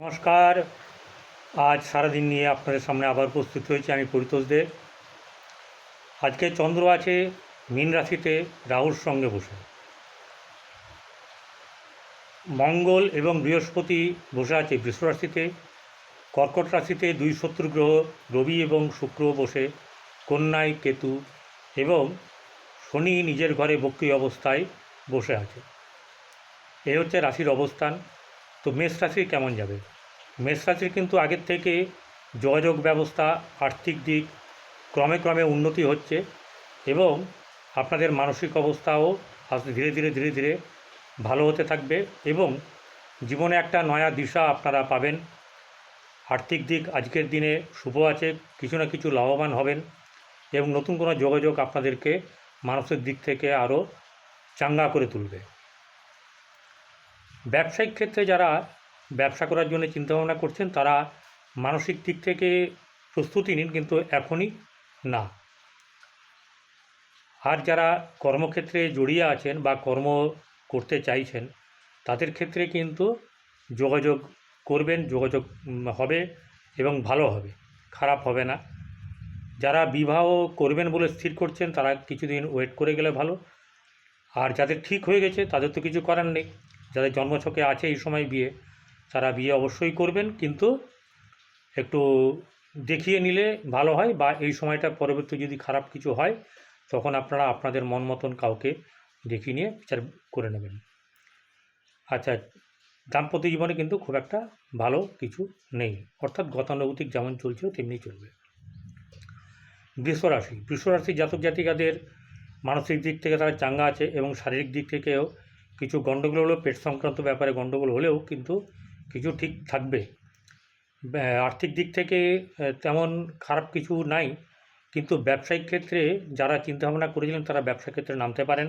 নমস্কার। আজ সারাদিন নিয়ে আপনাদের সামনে আবার উপস্থিত হয়েছি আমি পরিতোষ দেব। আজকে চন্দ্র আছে, মীন রাশিতে রাহুর সঙ্গে বসে। মঙ্গল এবং বৃহস্পতি বসে আছে বৃষ রাশিতে। কর্কট রাশিতে দুই শত্রু গ্রহ, রবি এবং শুক্র বসে, কন্যায় কেতু এবং শনি নিজের ঘরে বক্রি অবস্থায় বসে আছে। এ হচ্ছে রাশির অবস্থান। তো মেষ রাশি কেমন যাবে? মেষ রাশির কিন্তু আগের থেকে যোগাযোগ ব্যবস্থা, আর্থিক দিক ক্রমে ক্রমে উন্নতি হচ্ছে এবং আপনাদের মানসিক অবস্থাও ধীরে ধীরে ধীরে ধীরে ভালো হতে থাকবে এবং জীবনে একটা নয়া দিশা আপনারা পাবেন। আর্থিক দিক আজকের দিনে শুভ আছে, কিছু না কিছু লাভবান হবেন এবং নতুন কোনো যোগাযোগ আপনাদেরকে মানুষের দিক থেকে আরও চাঙ্গা করে তুলবে। ব্যবসায়িক ক্ষেত্রে যারা ব্যবসা করার জন্য চিন্তাভাবনা করছেন, তারা মানসিক দিক থেকে প্রস্তুতি নিন, কিন্তু এখনই না। আর যারা কর্মক্ষেত্রে জড়িয়ে আছেন বা কর্ম করতে চাইছেন, তাদের ক্ষেত্রে কিন্তু যোগাযোগ করবেন, যোগাযোগ হবে এবং ভালো হবে, খারাপ হবে না। যারা বিবাহ করবেন বলে স্থির করছেন, তারা কিছুদিন ওয়েট করে গেলে ভালো। আর যাদের ঠিক হয়ে গেছে, তাদের তো কিছু করার নেই। যাদের জন্মছকে আছে এই সময় বিয়ে, তারা বিয়ে অবশ্যই করবেন, কিন্তু একটু দেখিয়ে নিলে ভালো হয় বা এই সময়টা পরবর্তী যদি খারাপ কিছু হয়, তখন আপনারা আপনাদের মন মতন কাউকে দেখিয়ে নিয়ে বিচার করে নেবেন। আচ্ছা দাম্পত্য জীবনে কিন্তু খুব একটা ভালো কিছু নেই। অর্থাৎ গতানুগতিক যেমন চলছিল তেমনি চলবে। বৃষরাশি বৃষরাশি জাতক জাতিকাদের মানসিক দিক থেকে তারা চাঙ্গা আছে এবং শারীরিক দিক থেকেও কিছু গণ্ডগোল হলেও, পেট সংক্রান্ত ব্যাপারে গণ্ডগোল হলেও কিন্তু কিছু ঠিক থাকবে। আর্থিক দিক থেকে তেমন খারাপ কিছু নাই, কিন্তু ব্যবসায়িক ক্ষেত্রে যারা চিন্তাভাবনা করেছিলেন, তারা ব্যবসা ক্ষেত্রে নামতে পারেন।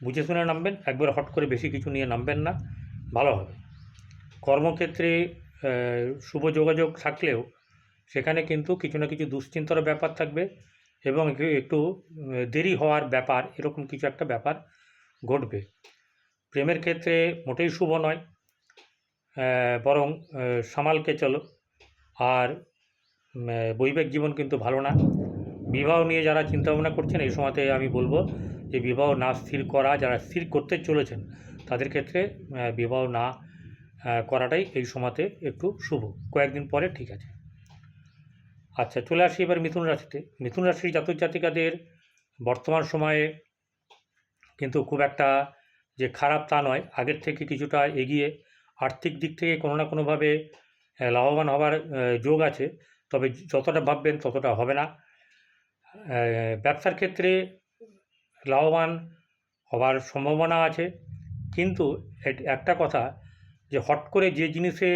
বুঝে শুনে নামবেন, একবার হট করে বেশি কিছু নিয়ে নামবেন না, ভালো হবে। কর্মক্ষেত্রে শুভ যোগাযোগ থাকলেও, সেখানে কিন্তু কিছু না কিছু দুশ্চিন্তার ব্যাপার থাকবে এবং একটু দেরি হওয়ার ব্যাপার, এরকম কিছু একটা ব্যাপার ঘটবে। প্রেমের ক্ষেত্রে মোটেই শুভ নয় বরং সামালকে চলো। আর বৈবাহিক জীবন কিন্তু ভালো না। বিবাহ নিয়ে যারা চিন্তাভাবনা করছেন, এই সময়তে আমি বলব যে, বিবাহ না স্থির করা, যারা স্থির করতে চলেছেন, তাদের ক্ষেত্রে বিবাহ না করাটাই এই সময়তে একটু শুভ। কয়েকদিন পরে ঠিক আছে। আচ্ছা চলে আসি এবার মিথুন রাশিতে। মিথুন রাশির জাতক জাতিকাদের বর্তমান সময়ে কিন্তু খুব একটা যে খারাপ তা নয়, আগের থেকে কিছুটা এগিয়ে আর্থিক দিক থেকে কোনো না কোনোভাবে লাভবান হবার যোগ আছে। তবে যতটা ভাববেন ততটা হবে না। ব্যবসার ক্ষেত্রে লাভবান হবার সম্ভাবনা আছে। কিন্তু একটা কথা যে হট করে যে জিনিসে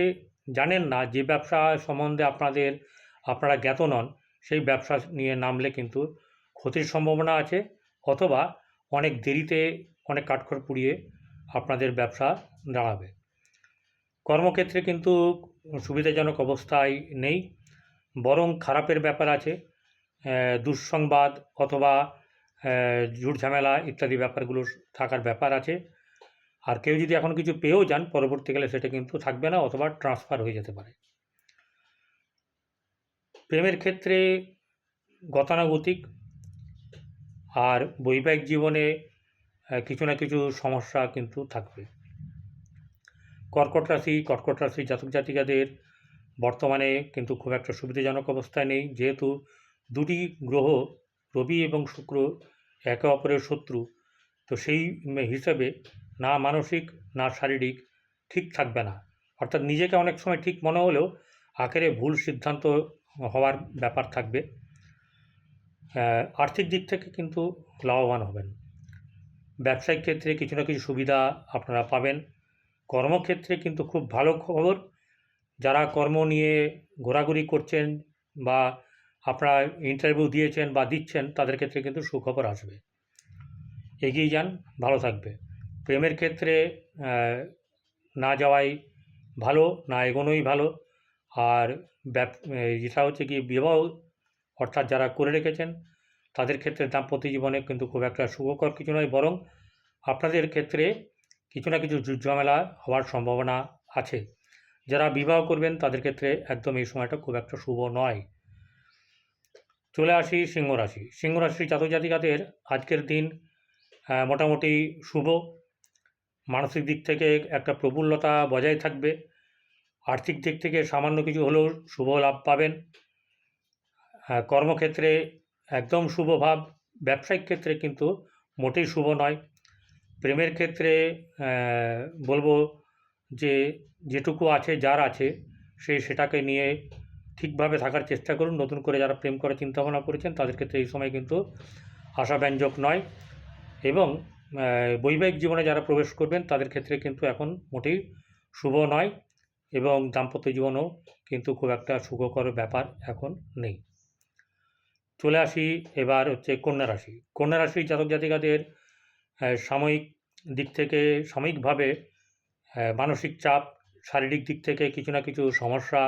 জানেন না, যে ব্যবসা সম্বন্ধে আপনাদের, আপনারা জ্ঞাত নন, সেই ব্যবসা নিয়ে নামলে কিন্তু ক্ষতির সম্ভাবনা আছে। অথবা অনেক দেরিতে অনেক কাঠখড় পুড়িয়ে আপনাদের ব্যবসা দাঁড়াবে। কর্মক্ষেত্রে কিন্তু সুবিধাজনক অবস্থায় নেই, বরং খারাপের ব্যাপার আছে দুঃসংবাদ অথবা ঝামেলা ইত্যাদি ব্যাপারগুলো থাকার ব্যাপার আছে। আর কেউ যদি এখন কিছু পেয়েও যান পরবর্তীকালে সেটা কিন্তু থাকবে না অথবা ট্রান্সফার হয়ে যেতে পারে। প্রেমের ক্ষেত্রে গতানুগতিক আর বৈবাহিক জীবনে কিছু না কিছু সমস্যা কিন্তু থাকবে। কর্কট রাশি কর্কট রাশি জাতক জাতিকাদের বর্তমানে কিন্তু খুব একটা সুবিধাজনক অবস্থায় নেই। যেহেতু দুটি গ্রহ, রবি এবং শুক্র, একে অপরের শত্রু, তো সেই হিসাবে না মানসিক, না শারীরিক ঠিক থাকবে না। অর্থাৎ নিজেকে অনেক সময় ঠিক মনে হলেও আখেরে ভুল সিদ্ধান্ত হওয়ার ব্যাপার থাকবে। আর্থিক দিক থেকে কিন্তু লাভবান হবেন। ব্যবসায়িক ক্ষেত্রে কিছু না কিছু সুবিধা আপনারা পাবেন। কর্মক্ষেত্রে কিন্তু খুব ভালো খবর। যারা কর্ম নিয়ে ঘোরাঘুরি করছেন বা আপনারা ইন্টারভিউ দিয়েছেন বা দিচ্ছেন, তাদের ক্ষেত্রে কিন্তু সুখবর আসবে। এগিয়ে যান, ভালো থাকবে। প্রেমের ক্ষেত্রে না যাওয়াই ভালো, না এগোনোই ভালো। আর যেটা হচ্ছে কি, বিবাহ অর্থাৎ যারা করে রেখেছেন তাদের ক্ষেত্রে দাম্পত্য জীবনে কিন্তু খুব একটা সুখকর কিছু নয়, বরং আপনাদের ক্ষেত্রে কিছু না কিছু ঝামেলা হওয়ার সম্ভাবনা আছে। যারা বিবাহ করবেন, তাদের ক্ষেত্রে একদম এই সময়টা খুব একটা শুভ নয়। চলে আসি সিংহ রাশি। সিংহ জাতক জাতিকাদের আজকের দিন মোটামুটি শুভ। মানসিক দিক থেকে একটা প্রফুল্লতা বজায় থাকবে। আর্থিক দিক থেকে সামান্য কিছু হলেও শুভ লাভ পাবেন। কর্মক্ষেত্রে একদম শুভ ভাব। ব্যবসায়িক ক্ষেত্রে কিন্তু মোটেই শুভ নয়। প্রেমের ক্ষেত্রে বলব যে, যেটুকু আছে, যার আছে, সে সেটাকে নিয়ে ঠিকভাবে থাকার চেষ্টা করুন। নতুন করে যারা প্রেম করার চিন্তাভাবনা করেছেন, তাদের ক্ষেত্রে এই সময় কিন্তু আশাব্যঞ্জক নয়। এবং বৈবাহিক জীবনে যারা প্রবেশ করবেন, তাদের ক্ষেত্রে কিন্তু এখন মোটেই শুভ নয়। এবং দাম্পত্য জীবনও কিন্তু খুব একটা সুখকর ব্যাপার এখন নেই। চলে আসি এবার হচ্ছে কন্যা রাশি। কন্যা রাশির জাতক জাতিকাদের সাময়িক দিক থেকে সাময়িকভাবে মানসিক চাপ, শারীরিক দিক থেকে কিছু না কিছু সমস্যা,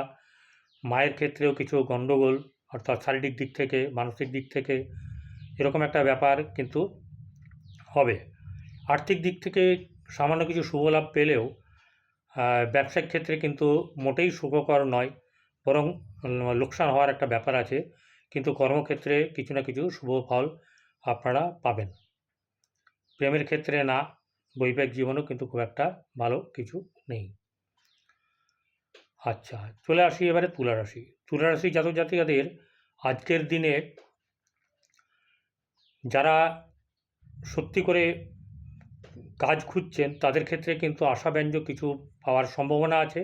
মায়ের ক্ষেত্রেও কিছু গণ্ডগোল অর্থাৎ শারীরিক দিক থেকে, মানসিক দিক থেকে এরকম একটা ব্যাপার কিন্তু হবে। আর্থিক দিক থেকে সামান্য কিছু শুভ লাভ পেলেও ব্যবসায়িক ক্ষেত্রে কিন্তু মোটেই সুখকর নয়, বরং লোকসান হওয়ার একটা ব্যাপার আছে। কিন্তু কর্মক্ষেত্রে কিছু না কিছু শুভ ফল আপনারা পাবেন। প্রেমের ক্ষেত্রে না, বৈবাহিক জীবনও কিন্তু খুব একটা ভালো কিছু নেই। আচ্ছা চলে আসি এবারে তুলা রাশি। তুলা রাশি জাতক জাতিকাদের আজকের দিনে যারা সত্যি করে কাজ খুঁজছেন, তাদের ক্ষেত্রে কিন্তু আশাব্যঞ্জক কিছু পাওয়ার সম্ভাবনা আছে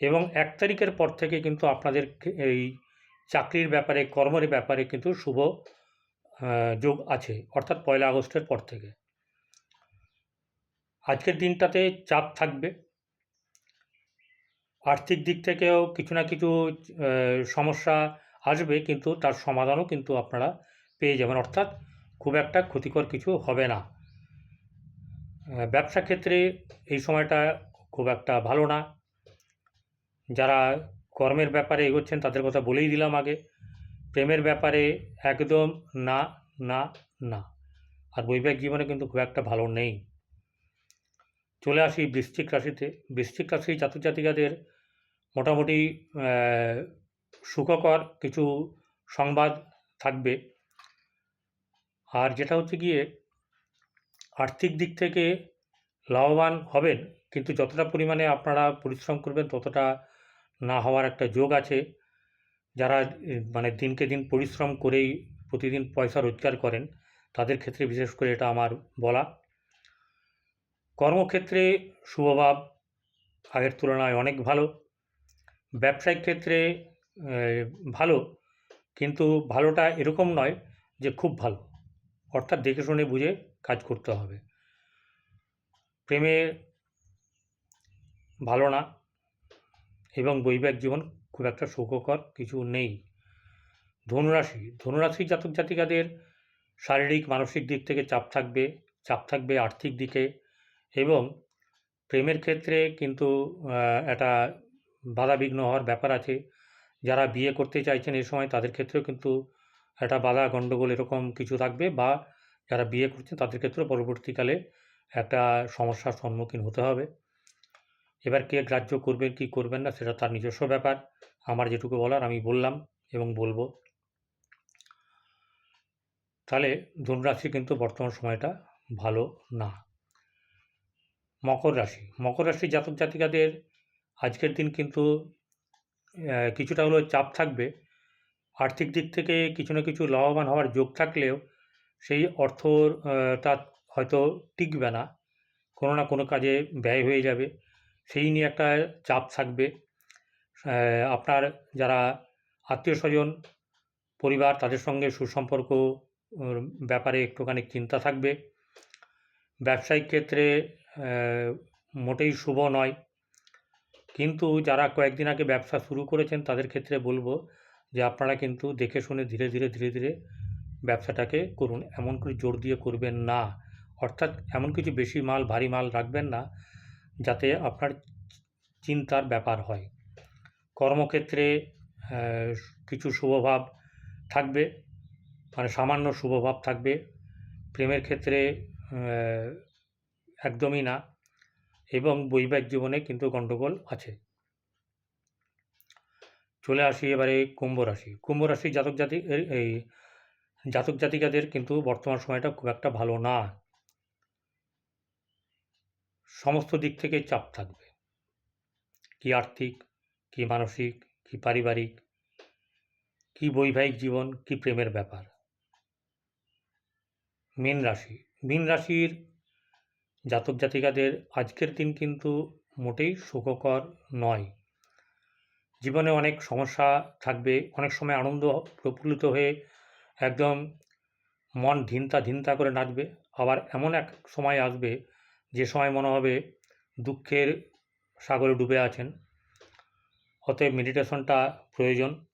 এবং এক তারিখের পর থেকে কিন্তু আপনাদের এই চাকরির ব্যাপারে, কর্মের ব্যাপারে কিন্তু শুভ যোগ আছে, অর্থাৎ পয়লা আগস্টের পর থেকে। আজকের দিনটাতে চাপ থাকবে। আর্থিক দিক থেকেও কিছু না কিছু সমস্যা আসবে, কিন্তু তার সমাধানও কিন্তু আপনারা পেয়ে যাবেন, অর্থাৎ খুব একটা ক্ষতিকর কিছু হবে না। ব্যবসা ক্ষেত্রে এই সময়টা খুব একটা ভালো না। যারা কর্মের ব্যাপারে এগোচ্ছেন, তাদের কথা বলেই দিলাম আগে। প্রেমের ব্যাপারে একদম না না না। আর বৈবাহিক জীবনে কিন্তু খুব একটা ভালো নেই। চলে আসি বৃশ্চিক রাশিতে। বৃশ্চিক রাশি জাতক জাতিকাদের মোটামুটি সুখকর কিছু সংবাদ থাকবে। আর যেটা হচ্ছে গিয়ে, আর্থিক দিক থেকে লাভবান হবেন, কিন্তু যতটা পরিমাণে আপনারা পরিশ্রম করবেন, ততটা না হওয়ার একটা যোগ আছে। যারা মানে দিনকে দিন পরিশ্রম করেই প্রতিদিন পয়সা রোজগার করেন, তাদের ক্ষেত্রে বিশেষ করে এটা আমার বলা। কর্মক্ষেত্রে শুভভাব আগের তুলনায় অনেক ভালো। ব্যবসায়িক ক্ষেত্রে ভালো, কিন্তু ভালোটা এরকম নয় যে খুব ভালো। অর্থাৎ দেখে শুনে বুঝে কাজ করতে হবে। প্রেমে ভালো না। এবং বৈবাহিক জীবন খুব একটা সুখকর কিছু নেই। ধনুরাশি ধনুরাশি জাতক জাতিকাদের শারীরিক, মানসিক দিক থেকে চাপ থাকবে চাপ থাকবে আর্থিক দিকে এবং প্রেমের ক্ষেত্রে কিন্তু একটা বাধাবিঘ্ন হওয়ার ব্যাপার আছে। যারা বিয়ে করতে চাইছেন এই সময় তাদের ক্ষেত্রেও কিন্তু একটা বাধা গণ্ডগোল এরকম কিছু থাকবে বা যারা বিয়ে করছেন তাদের ক্ষেত্রেও পরবর্তীকালে একটা সমস্যার সম্মুখীন হতে হবে। এবার কে গ্রাহ্য করবেন, কি করবেন না, সেটা তার নিজস্ব ব্যাপার। আমার যেটুকু বলার আমি বললাম এবং বলব। তাহলে ধনুরাশি কিন্তু বর্তমান সময়টা ভালো না। মকর রাশি। মকর রাশির জাতক জাতিকাদের আজকের দিন কিন্তু কিছুটা হলেও চাপ থাকবে। আর্থিক দিক থেকে কিছু না কিছু লাভবান হওয়ার যোগ থাকলেও সেই অর্থটা হয়তো টিকবে না। কোনো না কোনো কাজে ব্যয় হয়ে যাবে। সেই নিয়ে একটা চাপ থাকবে। আপনার যারা আত্মীয় স্বজন পরিবার, তাদের সঙ্গে সুসম্পর্ক ব্যাপারে একটুখানি চিন্তা থাকবে। ব্যবসায়িক ক্ষেত্রে মোটেই শুভ নয়। কিন্তু যারা কয়েকদিন আগে ব্যবসা শুরু করেছেন, তাদের ক্ষেত্রে বলব যে, আপনারা কিন্তু দেখে শুনে ধীরে ধীরে ধীরে ধীরে ব্যবসাটাকে করুন। এমন করে জোর দিয়ে করবেন না। অর্থাৎ এমন কিছু বেশি মাল, ভারী মাল রাখবেন না যাতে আপনার চিন্তার ব্যাপার হয়। কর্মক্ষেত্রে কিছু শুভভাব থাকবে মানে সামান্য শুভভাব থাকবে। প্রেমের ক্ষেত্রে একদমই না এবং বৈবাহিক জীবনে কিন্তু গণ্ডগোল আছে। চলে আসি এবারে কুম্ভ রাশি। কুম্ভ রাশি জাতক জাতি এই জাতক জাতিকাদের কিন্তু বর্তমান সময়টা খুব একটা ভালো না। সমস্ত দিক থেকে চাপ থাকবে। কি আর্থিক, কি মানসিক, কি পারিবারিক, কি বৈবাহিক জীবন, কি প্রেমের ব্যাপার। মীন রাশি, মীন রাশির জাতক জাতিকাদের আজকের দিন কিন্তু মোটেই সুখকর নয়। জীবনে অনেক সমস্যা থাকবে, অনেক সময় আনন্দ প্রফুল্লিত হয়ে একদম মন ধিনতা ধিনতা করে নাচবে। আবার এমন এক সময় আসবে যে সময় মনে হবে দুঃখের সাগরে ডুবে আছেন, অতএব মেডিটেশনটা প্রয়োজন।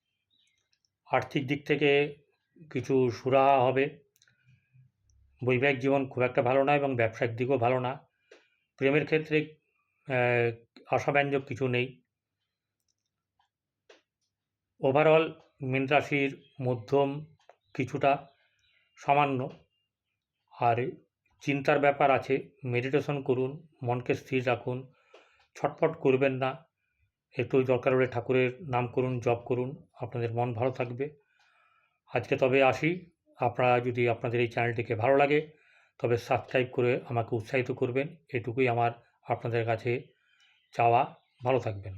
আর্থিক দিক থেকে কিছু সুরাহা হবে। বৈবাহিক জীবন খুব একটা ভালো না এবং ব্যবসায়িক দিকও ভালো না। প্রেমের ক্ষেত্রে আশাব্যঞ্জক কিছু নেই। ওভারঅল মীন রাশির মধ্যম কিছুটা সামান্য। আর চিন্তার ব্যাপার আছে মেডিটেশন করুন, মনকে স্থির রাখুন, ছটফট করবেন না, একটু দরকার হলে ঠাকুরের নাম করুন, জপ করুন, আপনাদের মন ভালো থাকবে। আজকে তবে আসি, আপনারা যদি আপনাদের এই চ্যানেলটিকে ভালো লাগে, তবে সাবস্ক্রাইব করে আমাকে উৎসাহিত করবেন, এটুকুই আমার আপনাদের কাছে চাওয়া, ভালো থাকবেন।